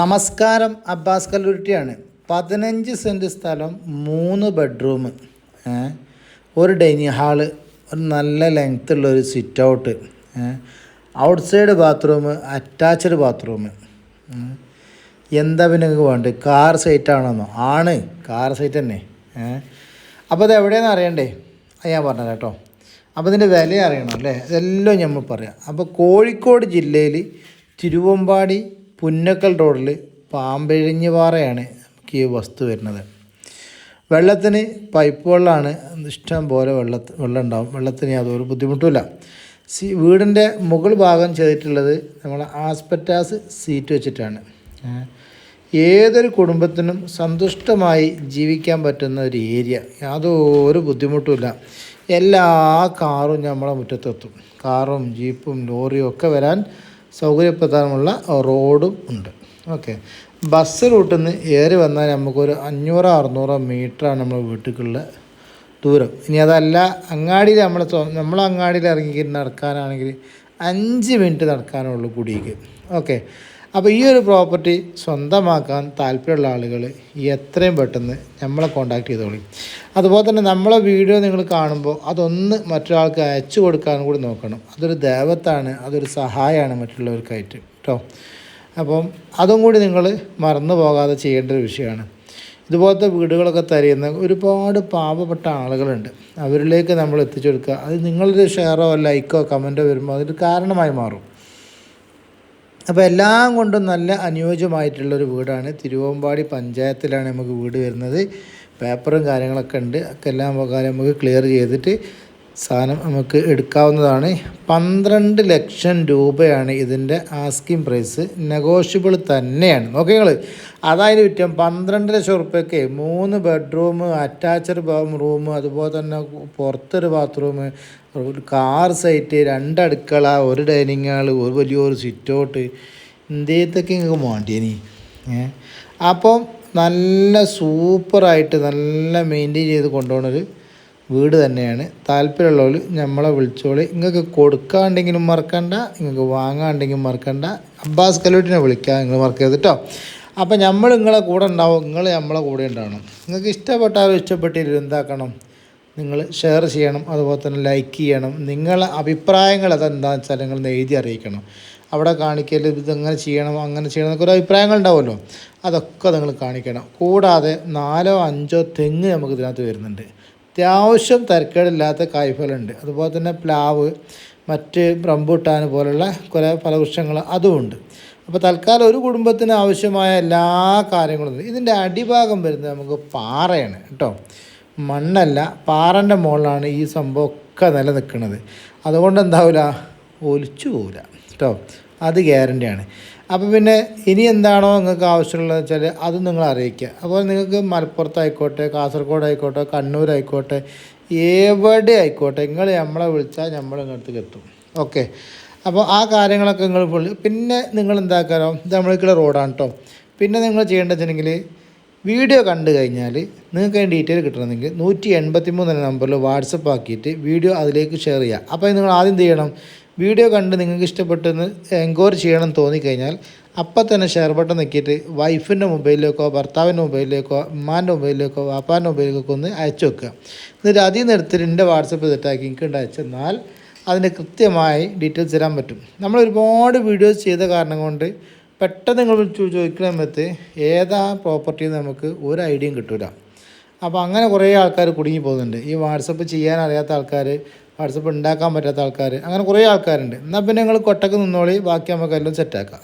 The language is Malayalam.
നമസ്കാരം അബ്ബാസ് കല്ലൂരിറ്റിയാണ് പതിനഞ്ച് സെന്റ് സ്ഥലം മൂന്ന് ബെഡ്റൂം. ഒരു ഡൈനിങ് ഹാൾ ഒരു നല്ല ലെങ്ത് ഉള്ള ഒരു sit out. Outside bathroom attached bathroom. എന്താ പിന്നെ നിങ്ങൾക്ക് വേണ്ടത്? കാർ സൈറ്റ് ആണെന്നോ? ആണ്. കാർ സൈറ്റ് തന്നെ. അപ്പോൾ അത് എവിടെയെന്ന് അറിയണ്ടേ? അത് ഞാൻ പറഞ്ഞത് കേട്ടോ. അപ്പോൾ ഇതിന്റെ വില അറിയണം അല്ലേ? ഇതെല്ലാം നമ്മൾ പറയാം. അപ്പോൾ കോഴിക്കോട് ജില്ലയിൽ തിരുവമ്പാടി പുന്നക്കൽ റോഡിൽ പാമ്പഴിഞ്ഞുപാറയാണ് നമുക്ക് ഈ വസ്തു വരുന്നത്. വെള്ളത്തിന് പൈപ്പ് വെള്ളമാണ് ഇഷ്ടം പോലെ വെള്ള വെള്ളം ഉണ്ടാവും വെള്ളത്തിന് യാതൊരു ബുദ്ധിമുട്ടുമില്ല. സി വീടിന്റെ മുകൾ ഭാഗം ചെയ്തിട്ടുള്ളത് നമ്മൾ ആസ്പെറ്റാസ് സീറ്റ് വെച്ചിട്ടാണ്. ഏതൊരു കുടുംബത്തിനും സന്തുഷ്ടമായി ജീവിക്കാൻ പറ്റുന്ന ഒരു ഏരിയ. യാതൊരു ബുദ്ധിമുട്ടുമില്ല. എല്ലാ കാറും നമ്മളെ മുറ്റത്തെത്തും. കാറും ജീപ്പും ലോറിയും ഒക്കെ വരാൻ സൗകര്യപ്രദമുള്ള റോഡും ഉണ്ട്. ഓക്കെ. ബസ് റൂട്ടിൽ നിന്ന് ഏറി വന്നാൽ നമുക്കൊരു അഞ്ഞൂറോ അറുന്നൂറോ മീറ്ററാണ് നമ്മൾ വീട്ടിലേക്കുള്ള ദൂരം. ഇനി അതല്ല അങ്ങാടിയിൽ നമ്മൾ നമ്മൾ അങ്ങാടിയിൽ ഇറങ്ങി നടക്കാനാണെങ്കിൽ അഞ്ച് മിനിറ്റ് നടക്കാനുള്ളൂ കുടിക്ക് ഓക്കെ. അപ്പോൾ ഈ ഒരു പ്രോപ്പർട്ടി സ്വന്തമാക്കാൻ താല്പര്യമുള്ള ആളുകൾ എത്രയും പെട്ടെന്ന് നമ്മളെ കോൺടാക്ട് ചെയ്തോളി. അതുപോലെ തന്നെ നമ്മളെ വീഡിയോ നിങ്ങൾ കാണുമ്പോൾ അതൊന്ന് മറ്റൊരാൾക്ക് അയച്ചു കൊടുക്കാനും കൂടി നോക്കണം. അതൊരു ദേവത്താണ് അതൊരു സഹായമാണ് മറ്റുള്ളവർക്കായിട്ട് കേട്ടോ അപ്പം അതും കൂടി നിങ്ങൾ മറന്നു പോകാതെ ചെയ്യേണ്ട ഒരു വിഷയമാണ്. ഇതുപോലത്തെ വീടുകളൊക്കെ തരുന്ന ഒരുപാട് പാവപ്പെട്ട ആളുകളുണ്ട്. അവരിലേക്ക് നമ്മൾ എത്തിച്ചു കൊടുക്കുക. അത് നിങ്ങളൊരു ഷെയറോ ലൈക്കോ കമന്റോ വരുമ്പോൾ അതൊരു കാരണമായി മാറും. അപ്പോൾ എല്ലാം കൊണ്ടും നല്ല അനുയോജ്യമായിട്ടുള്ളൊരു വീടാണ്. തിരുവമ്പാടി പഞ്ചായത്തിലാണ് നമുക്ക് വീട് വരുന്നത്. പേപ്പറും കാര്യങ്ങളൊക്കെ ഉണ്ട്. ഒക്കെ എല്ലാം നമുക്ക് ക്ലിയർ ചെയ്തിട്ട് സാധനം നമുക്ക് എടുക്കാവുന്നതാണ്. പന്ത്രണ്ട് ലക്ഷം രൂപയാണ് ഇതിന്റെ ആസ്കിങ് പ്രൈസ് നെഗോഷ്യബിൾ തന്നെയാണ്. നോക്കി നിങ്ങൾ അതായത് വിറ്റം പന്ത്രണ്ട് ലക്ഷം ഉറുപ്പ്യക്ക് മൂന്ന് ബെഡ്റൂം അറ്റാച്ച്ഡ് റൂം അതുപോലെ തന്നെ പുറത്തൊരു ബാത്റൂം ഒരു കാർ സൈറ്റ് രണ്ട് അടുക്കള ഒരു ഡൈനിങ് ഹാൾ ഒരു വലിയൊരു സിറ്റ് ഔട്ട് ഇന്ത്യത്തൊക്കെ നിങ്ങൾക്ക് വേണ്ടിയനി ഇനി അപ്പം നല്ല സൂപ്പറായിട്ട് നല്ല മെയിന്റെയിൻ ചെയ്ത് കൊണ്ടുപോകുന്നൊരു വീട് തന്നെയാണ്. താല്പര്യമുള്ളവർ നമ്മളെ വിളിച്ചോളി. നിങ്ങൾക്ക് കൊടുക്കാണ്ടെങ്കിലും മറക്കണ്ട നിങ്ങൾക്ക് വാങ്ങാണ്ടെങ്കിലും മറക്കണ്ട. അബ്ബാസ് കലോട്ടിനെ വിളിക്കാം നിങ്ങൾ മറക്കരുത് കേട്ടോ അപ്പം നമ്മൾ നിങ്ങളെ കൂടെ ഉണ്ടാവും നിങ്ങൾ നമ്മളെ കൂടെ ഉണ്ടാവണം. നിങ്ങൾക്ക് ഇഷ്ടപ്പെട്ടാലും ഇഷ്ടപ്പെട്ടില്ല എന്താക്കണം? നിങ്ങൾ ഷെയർ ചെയ്യണം അതുപോലെ തന്നെ ലൈക്ക് ചെയ്യണം. നിങ്ങളെ അഭിപ്രായങ്ങൾ അതെന്താണെന്ന് വെച്ചാൽ നിങ്ങൾ എഴുതി അറിയിക്കണം. അവിടെ കാണിക്കൽ ഇത് എങ്ങനെ ചെയ്യണം അങ്ങനെ ചെയ്യണം എന്നൊക്കെ ഒരു അഭിപ്രായങ്ങൾ ഉണ്ടാവുമല്ലോ. അതൊക്കെ നിങ്ങൾ കാണിക്കണം. കൂടാതെ നാലോ അഞ്ചോ തെങ്ങ് നമുക്ക് ഇതിനകത്ത് വരുന്നുണ്ട്. അത്യാവശ്യം തരക്കേടില്ലാത്ത കായ്ഫലമുണ്ട് അതുപോലെ തന്നെ പ്ലാവ് മറ്റ് റംബൂട്ടാൻ പോലുള്ള കുറേ ഫലവൃക്ഷങ്ങൾ അതുമുണ്ട്. അപ്പോൾ തൽക്കാലം ഒരു കുടുംബത്തിന് ആവശ്യമായ എല്ലാ കാര്യങ്ങളും. ഇതിന്റെ അടിഭാഗം വരുന്നത് നമുക്ക് പാറയാണ് കേട്ടോ. മണ്ണല്ല പാറന്റെ മുകളിലാണ് ഈ സംഭവമൊക്കെ നിലനിൽക്കുന്നത്. അതുകൊണ്ട് എന്താവില്ല ഒലിച്ചു പോവില്ല കേട്ടോ. അത് ഗ്യാരന്റിയാണ് അപ്പോൾ പിന്നെ ഇനി എന്താണോ നിങ്ങൾക്ക് ആവശ്യമുള്ളത് വെച്ചാൽ അത് നിങ്ങൾ അറിയിക്കുക. അപ്പോൾ നിങ്ങൾക്ക് മലപ്പുറത്തായിക്കോട്ടെ കാസർഗോഡ് ആയിക്കോട്ടെ കണ്ണൂർ ആയിക്കോട്ടെ എവിടെ ആയിക്കോട്ടെ നിങ്ങൾ നമ്മളെ വിളിച്ചാൽ നമ്മൾ ഇങ്ങോട്ടേക്ക് എത്തും. ഓക്കെ? അപ്പോൾ ആ കാര്യങ്ങളൊക്കെ നിങ്ങൾ ഫുള്ള് പിന്നെ നിങ്ങൾ എന്താക്കാനോ ഇത് നമ്മൾക്കുള്ള റോഡാണ് കേട്ടോ. പിന്നെ നിങ്ങൾ ചെയ്യേണ്ടത് വീഡിയോ കണ്ടു കഴിഞ്ഞാൽ നിങ്ങൾക്ക് അതിന് ഡീറ്റെയിൽ കിട്ടണമെങ്കിൽ നൂറ്റി എൺപത്തി മൂന്ന് നമ്പറിൽ വാട്സപ്പ് ആക്കിയിട്ട് വീഡിയോ അതിലേക്ക് ഷെയർ ചെയ്യുക. അപ്പോൾ നിങ്ങൾ ആദ്യം ചെയ്യണം? വീഡിയോ കണ്ട് നിങ്ങൾക്ക് ഇഷ്ടപ്പെട്ടെന്ന് എൻക്വയറി ചെയ്യണം തോന്നിക്കഴിഞ്ഞാൽ അപ്പം തന്നെ ഷെയർ ബട്ടൺ നിൽക്കിയിട്ട് വൈഫിന്റെ മൊബൈലിലേക്കോ ഭർത്താവിന്റെ മൊബൈലിലേക്കോ അമ്മാന്റെ മൊബൈലിലേക്കോ വാപ്പാന്റെ മൊബൈലിലേക്കോ ഒന്ന് അയച്ചു വെക്കുക. എന്നിട്ട് അതിൽ എടുത്തിട്ട് എന്റെ വാട്സപ്പ് സെറ്റാക്കി എനിക്ക് ഉണ്ട് അയച്ചെന്നാൽ അതിന്റെ കൃത്യമായി ഡീറ്റെയിൽസ് തരാൻ പറ്റും. നമ്മൾ ഒരുപാട് വീഡിയോസ് ചെയ്ത കാരണം കൊണ്ട് പെട്ടെന്ന് നിങ്ങൾ ചോദിക്കുന്ന സമയത്ത് ഏതാ പ്രോപ്പർട്ടി നമുക്ക് ഒരു ഐഡിയയും കിട്ടില്ല അപ്പോൾ അങ്ങനെ കുറേ ആൾക്കാർ കുടുങ്ങി പോകുന്നുണ്ട്. ഈ വാട്സപ്പ് ചെയ്യാൻ അറിയാത്ത ആൾക്കാർ വാട്സപ്പ് ഉണ്ടാക്കാൻ പറ്റാത്ത ആൾക്കാർ അങ്ങനെ കുറേ ആൾക്കാരുണ്ട്. എന്നാൽ പിന്നെ നിങ്ങൾ കൊട്ടക്ക് നിന്നോളി. ബാക്കി നമുക്ക് എല്ലാം സെറ്റാക്കാം